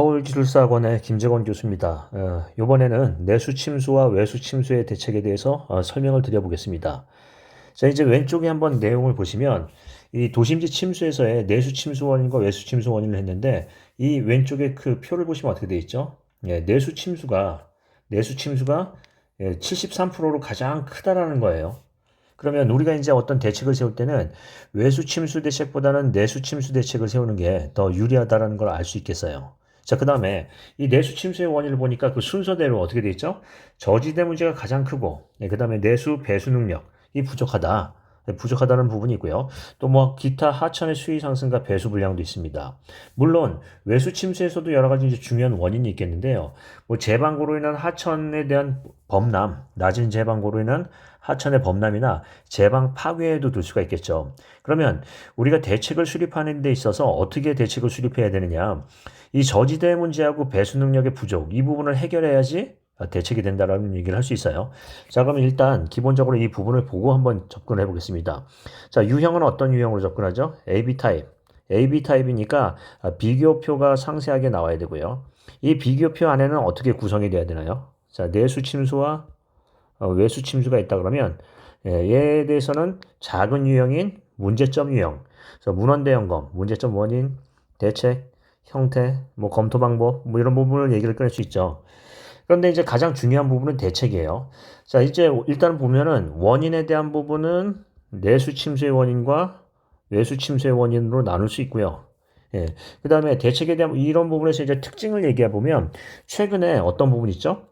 서울기술사학원의 김재건 교수입니다. 어, 이번에는 내수 침수와 외수 침수의 대책에 대해서 어, 설명을 드려보겠습니다. 자, 이제 왼쪽에 한번 내용을 보시면 이 도심지 침수에서의 내수 침수 원인과 외수 침수 원인을 했는데 이 왼쪽에 그 표를 보시면 어떻게 되어 있죠? 예, 내수 침수가 내수 침수가 73%로 가장 크다라는 거예요. 그러면 우리가 이제 어떤 대책을 세울 때는 외수 침수 대책보다는 내수 침수 대책을 세우는 게 더 유리하다라는 걸 알 수 있겠어요. 자, 그 다음에 이 내수 침수의 원인을 보니까 그 순서대로 어떻게 돼 있죠? 저지대 문제가 가장 크고, 네, 그 다음에 내수 배수 능력이 부족하다. 네, 부족하다는 부분이 있고요. 또 뭐 기타 하천의 수위 상승과 배수 불량도 있습니다. 물론 외수 침수에서도 여러 가지 중요한 원인이 있겠는데요. 뭐 제방고로 인한 하천에 대한 범람, 낮은 제방고로 인한 하천의 범람이나 제방 파괴에도 둘 수가 있겠죠. 그러면 우리가 대책을 수립하는 데 있어서 어떻게 대책을 수립해야 되느냐? 이 저지대 문제하고 배수 능력의 부족 이 부분을 해결해야지 대책이 된다라는 얘기를 할 수 있어요. 자, 그러면 일단 기본적으로 이 부분을 보고 한번 접근해 보겠습니다. 자, 유형은 어떤 유형으로 접근하죠? AB 타입. AB 타입이니까 비교표가 상세하게 나와야 되고요. 이 비교표 안에는 어떻게 구성이 돼야 되나요? 자, 내수 침수와 어, 외수 침수가 있다 그러면 예, 얘에 대해서는 작은 유형인 문제점 유형. 그래서 문헌대 점검, 문제점 원인, 대책, 형태, 뭐 검토 방법, 뭐 이런 부분을 얘기를 꺼낼 수 있죠. 그런데 이제 가장 중요한 부분은 대책이에요. 자, 이제 일단 보면은 원인에 대한 부분은 내수 침수의 원인과 외수 침수의 원인으로 나눌 수 있고요. 예. 그 다음에 대책에 대한 이런 부분에서 이제 특징을 얘기해 보면 최근에 어떤 부분 있죠?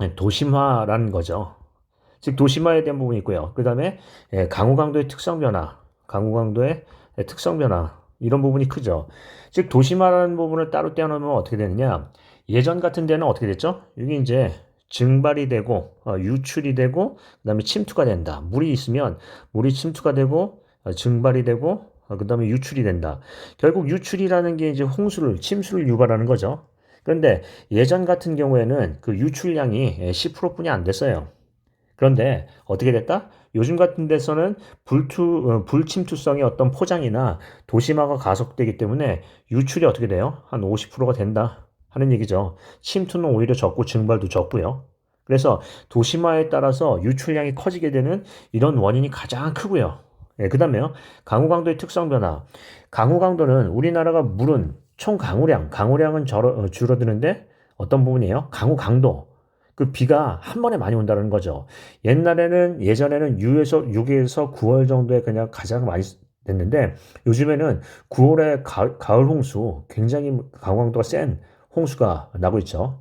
예, 도심화라는 거죠. 즉 도심화에 대한 부분이 있고요. 그 다음에 예, 강우 강도의 특성 변화, 강우 강도의 특성 변화 이런 부분이 크죠. 즉 도심화라는 부분을 따로 떼어놓으면 어떻게 되느냐? 예전 같은 데는 어떻게 됐죠? 이게 이제 증발이 되고 어, 유출이 되고 그다음에 침투가 된다. 물이 있으면 물이 침투가 되고 어, 증발이 되고 어, 그다음에 유출이 된다. 결국 유출이라는 게 이제 홍수를 침수를 유발하는 거죠. 그런데 예전 같은 경우에는 그 유출량이 10%뿐이 안 됐어요. 그런데 어떻게 됐다? 요즘 같은 데서는 불투, 어, 불침투성의 어떤 포장이나 도심화가 가속되기 때문에 유출이 어떻게 돼요? 한 50%가 된다 하는 얘기죠. 침투는 오히려 적고 증발도 적고요. 그래서 도심화에 따라서 유출량이 커지게 되는 이런 원인이 가장 크고요. 예, 그 다음에요. 강우 강도의 특성 변화. 강우 강도는 우리나라가 물은 총 강우량, 강우량은 어, 줄어드는데 어떤 부분이에요? 강우 강도. 그 비가 한 번에 많이 온다는 거죠. 옛날에는 예전에는 6에서 6에서 9월 정도에 그냥 가장 많이 됐는데 요즘에는 9월에 가, 가을 홍수 굉장히 강강도가 센 홍수가 나고 있죠.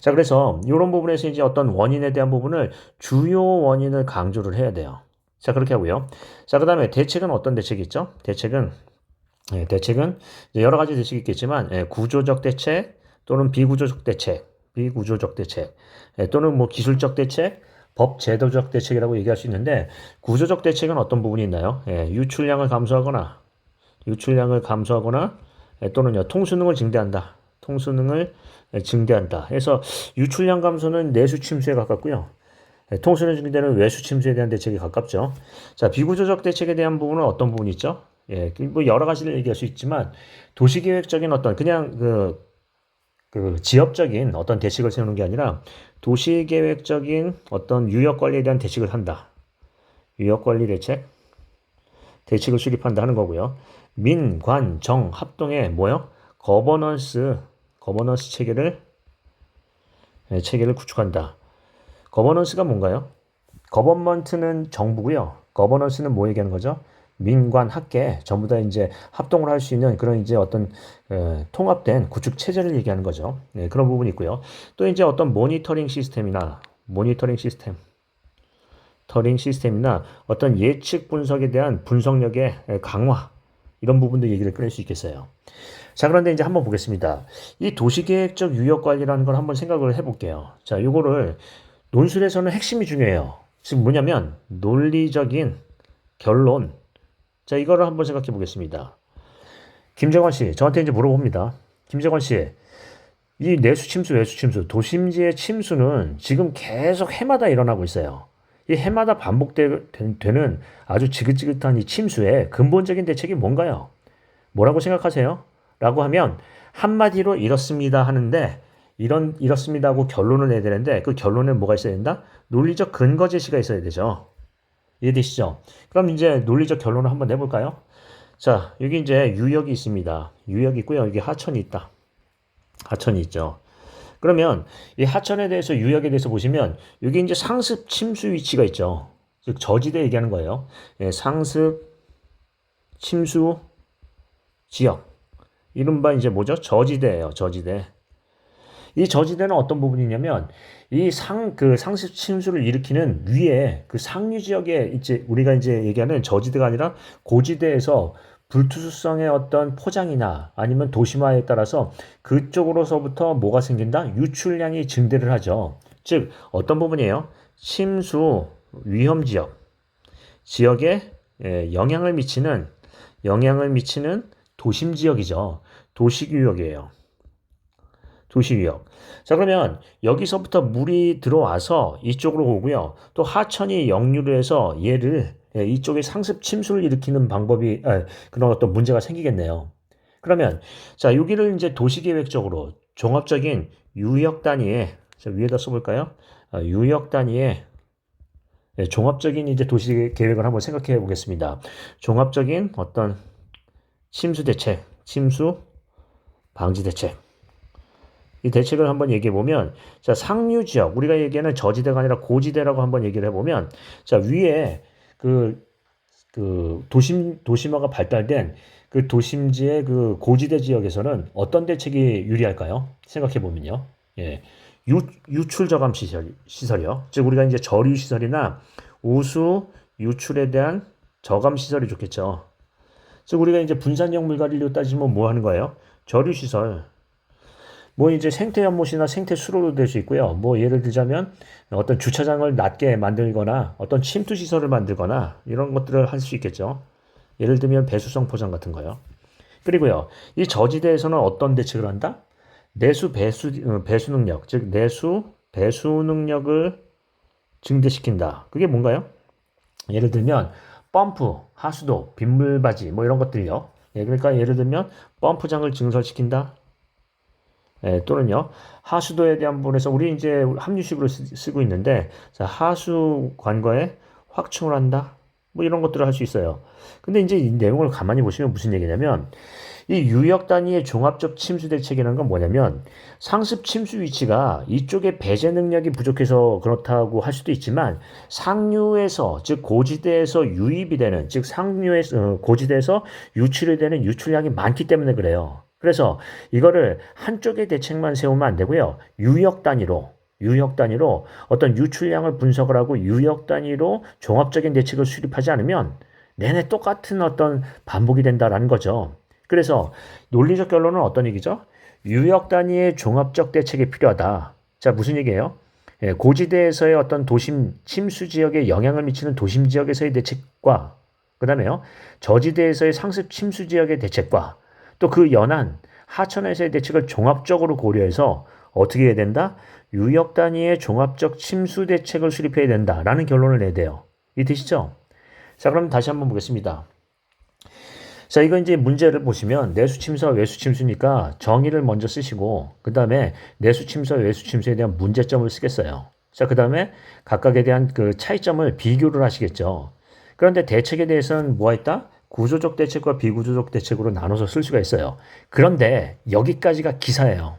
자, 그래서 이런 부분에서 이제 어떤 원인에 대한 부분을 주요 원인을 강조를 해야 돼요. 자, 그렇게 하고요. 자, 그 다음에 대책은 어떤 대책이 있죠? 대책은, 예, 대책은 여러 가지 대책이 있겠지만, 예, 구조적 대책 또는 비구조적 대책, 비구조적 대책 예, 또는 뭐 기술적 대책, 법 제도적 대책이라고 얘기할 수 있는데 구조적 대책은 어떤 부분이 있나요? 예, 유출량을 감소하거나 유출량을 감소하거나 예, 또는요 통수능을 증대한다. 통수능을 예, 증대한다. 그래서 유출량 감소는 내수 침수에 가깝고요. 예, 통수능 증대는 외수 침수에 대한 대책에 가깝죠. 자 비구조적 대책에 대한 부분은 어떤 부분이 있죠? 예, 뭐 여러 가지를 얘기할 수 있지만 도시계획적인 어떤 그냥 그 그 지역적인 어떤 대책을 세우는 게 아니라 도시 계획적인 어떤 유역 관리에 대한 대책을 한다. 유역 관리 대책, 대책을 수립한다 하는 거고요. 민, 관, 정 합동의 뭐요? 거버넌스, 거버넌스 체계를 네, 체계를 구축한다. 거버넌스가 뭔가요? 거버먼트는 정부고요. 거버넌스는 뭐 얘기하는 거죠? 민관 학계 전부 다 이제 합동을 할 수 있는 그런 이제 어떤 에, 통합된 구축 체제를 얘기하는 거죠. 네, 그런 부분이 있고요. 또 이제 어떤 모니터링 시스템이나 모니터링 시스템, 터링 시스템이나 어떤 예측 분석에 대한 분석력의 강화 이런 부분도 얘기를 꺼낼 수 있겠어요. 자, 그런데 이제 한번 보겠습니다. 이 도시계획적 유역 관리라는 걸 한번 생각을 해볼게요. 자, 이거를 논술에서는 핵심이 중요해요. 지금 뭐냐면 논리적인 결론, 자, 이거를 한번 생각해 보겠습니다. 김정환 씨, 저한테 이제 물어봅니다. 김정환 씨, 이 내수 침수, 외수 침수, 도심지의 침수는 지금 계속 해마다 일어나고 있어요. 이 해마다 반복되는 아주 지긋지긋한 이 침수의 근본적인 대책이 뭔가요? 뭐라고 생각하세요? 라고 하면 한마디로 이렇습니다 하는데 이런 이렇습니다 하고 결론을 내야 되는데 그 결론에 뭐가 있어야 된다? 논리적 근거 제시가 있어야 되죠. 이해되시죠? 그럼 이제 논리적 결론을 한번 내볼까요? 자, 여기 이제 유역이 있습니다. 유역이 있고요. 여기 하천이 있다. 하천이 있죠. 그러면 이 하천에 대해서 유역에 대해서 보시면 여기 이제 상습 침수 위치가 있죠. 즉 저지대 얘기하는 거예요. 예, 상습 침수 지역. 이른바 이제 뭐죠? 저지대예요. 저지대. 이 저지대는 어떤 부분이냐면 이 상 그 상습 침수를 일으키는 위에 그 상류 지역에 이제 우리가 이제 얘기하는 저지대가 아니라 고지대에서 불투수성의 어떤 포장이나 아니면 도심화에 따라서 그쪽으로서부터 뭐가 생긴다? 유출량이 증대를 하죠. 즉 어떤 부분이에요? 침수 위험 지역 지역에 예, 영향을 미치는 영향을 미치는 도심 지역이죠. 도시 구역이에요. 도시구역. 자, 그러면 여기서부터 물이 들어와서 이쪽으로 오고요. 또 하천이 역류를 해서 얘를 예, 이쪽에 상습 침수를 일으키는 방법이 아, 그런 어떤 문제가 생기겠네요. 그러면 자, 여기를 이제 도시계획적으로 종합적인 유역 단위의 자, 위에다 써볼까요? 아, 유역 단위의 예, 종합적인 이제 도시 계획을 한번 생각해 보겠습니다. 종합적인 어떤 침수 대책, 침수 방지 대책. 이 대책을 한번 얘기해 보면, 자, 상류 지역, 우리가 얘기하는 저지대가 아니라 고지대라고 한번 얘기를 해 보면, 자, 위에 그, 그 도심, 도심화가 발달된 그 도심지의 그 고지대 지역에서는 어떤 대책이 유리할까요? 생각해 보면요. 예. 유, 유출 저감 시설, 시설이요. 즉, 우리가 이제 저류 시설이나 우수 유출에 대한 저감 시설이 좋겠죠. 즉 우리가 이제 분산형 물관리로 따지면 뭐 하는 거예요? 저류 시설. 뭐 이제 생태 연못이나 생태 수로도 될 수 있고요. 뭐 예를 들자면 어떤 주차장을 낮게 만들거나 어떤 침투 시설을 만들거나 이런 것들을 할 수 있겠죠. 예를 들면 배수성 포장 같은 거요. 그리고요. 이 저지대에서는 어떤 대책을 한다? 내수 배수 어, 배수 능력, 즉 내수 배수 능력을 증대시킨다. 그게 뭔가요? 예를 들면 펌프, 하수도, 빗물바지 뭐 이런 것들요. 예, 그러니까 예를 들면 펌프장을 증설시킨다. 예, 또는요 하수도에 대한 부분에서 우리 이제 합류식으로 쓰, 고 있는데 자, 하수 관과에 확충을 한다. 뭐 이런 것들을 할 수 있어요. 근데 이제 이 내용을 가만히 보시면 무슨 얘기냐면 이 유역 단위의 종합적 침수 대책이라는 건 뭐냐면 상습 침수 위치가 이쪽에 배제 능력이 부족해서 그렇다고 할 수도 있지만 상류에서 즉 고지대에서 유입이 되는 즉 상류에서 어, 고지대에서 유출이 되는 유출량이 많기 때문에 그래요. 그래서 이거를 한쪽의 대책만 세우면 안 되고요. 유역 단위로 유역 단위로 어떤 유출량을 분석을 하고 유역 단위로 종합적인 대책을 수립하지 않으면 내내 똑같은 어떤 반복이 된다라는 거죠. 그래서 논리적 결론은 어떤 얘기죠? 유역 단위의 종합적 대책이 필요하다. 자, 무슨 얘기예요? 예, 고지대에서의 어떤 도심 침수 지역에 영향을 미치는 도심 지역에서의 대책과 그다음에요. 저지대에서의 상습 침수 지역의 대책과 또 그 연안 하천에서의 대책을 종합적으로 고려해서 어떻게 해야 된다? 유역 단위의 종합적 침수 대책을 수립해야 된다라는 결론을 내야 돼요. 이해되시죠? 자, 그럼 다시 한번 보겠습니다. 자, 이거 이제 문제를 보시면 내수 침수와 외수 침수니까 정의를 먼저 쓰시고 그 다음에 내수 침수와 외수 침수에 대한 문제점을 쓰겠어요. 자, 그 다음에 각각에 대한 그 차이점을 비교를 하시겠죠. 그런데 대책에 대해서는 뭐가 있다? 구조적 대책과 비구조적 대책으로 나눠서 쓸 수가 있어요. 그런데 여기까지가 기사예요.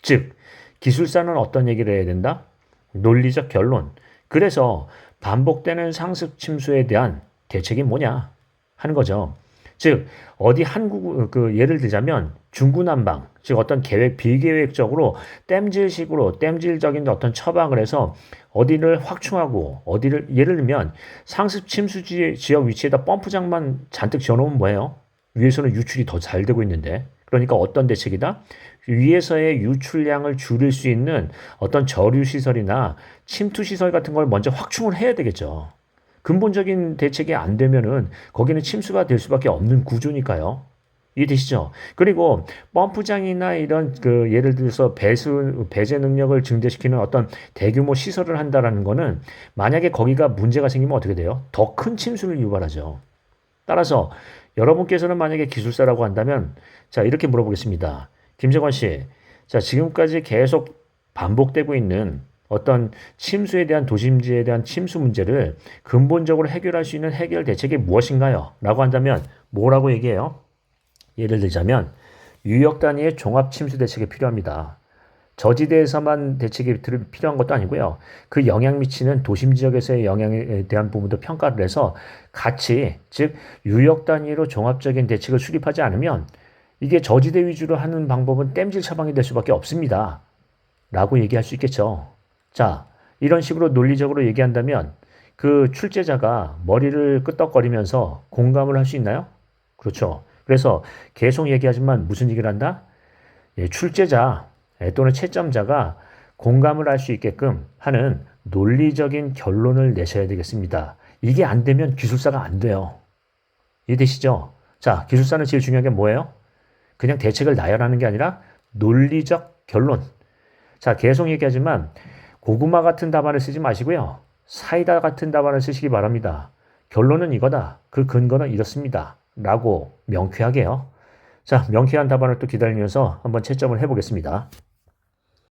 즉, 기술사는 어떤 얘기를 해야 된다? 논리적 결론. 그래서 반복되는 상습 침수에 대한 대책이 뭐냐 하는 거죠. 즉 어디 한국 그 예를 들자면 중구난방 즉 어떤 계획 비계획적으로 댐질식으로 댐질적인 어떤 처방을 해서 어디를 확충하고 어디를 예를 들면 상습 침수 지역 위치에다 펌프장만 잔뜩 지어놓으면 뭐예요? 위에서는 유출이 더 잘 되고 있는데 그러니까 어떤 대책이다? 위에서의 유출량을 줄일 수 있는 어떤 저류 시설이나 침투 시설 같은 걸 먼저 확충을 해야 되겠죠. 근본적인 대책이 안 되면은 거기는 침수가 될 수밖에 없는 구조니까요. 이해되시죠? 그리고 펌프장이나 이런 그 예를 들어서 배수 배제 능력을 증대시키는 어떤 대규모 시설을 한다라는 거는 만약에 거기가 문제가 생기면 어떻게 돼요? 더 큰 침수를 유발하죠. 따라서 여러분께서는 만약에 기술사라고 한다면 자 이렇게 물어보겠습니다. 김정원 씨, 자, 지금까지 계속 반복되고 있는 어떤 침수에 대한 도심지에 대한 침수 문제를 근본적으로 해결할 수 있는 해결 대책이 무엇인가요? 라고 한다면 뭐라고 얘기해요? 예를 들자면 유역 단위의 종합 침수 대책이 필요합니다. 저지대에서만 대책이 들- 필요한 것도 아니고요. 그 영향 미치는 도심 지역에서의 영향에 대한 부분도 평가를 해서 같이 즉 유역 단위로 종합적인 대책을 수립하지 않으면 이게 저지대 위주로 하는 방법은 땜질 처방이 될 수밖에 없습니다. 라고 얘기할 수 있겠죠. 자, 이런 식으로 논리적으로 얘기한다면 그 출제자가 머리를 끄덕거리면서 공감을 할 수 있나요? 그렇죠. 그래서 계속 얘기하지만 무슨 얘기를 한다? 예, 출제자 예, 또는 채점자가 공감을 할 수 있게끔 하는 논리적인 결론을 내셔야 되겠습니다. 이게 안 되면 기술사가 안 돼요. 이해되시죠? 자, 기술사는 제일 중요한 게 뭐예요? 그냥 대책을 나열하는 게 아니라 논리적 결론. 자, 계속 얘기하지만 고구마 같은 답안을 쓰지 마시고요. 사이다 같은 답안을 쓰시기 바랍니다. 결론은 이거다. 그 근거는 이렇습니다. 라고 명쾌하게요. 자, 명쾌한 답안을 또 기다리면서 한번 채점을 해보겠습니다.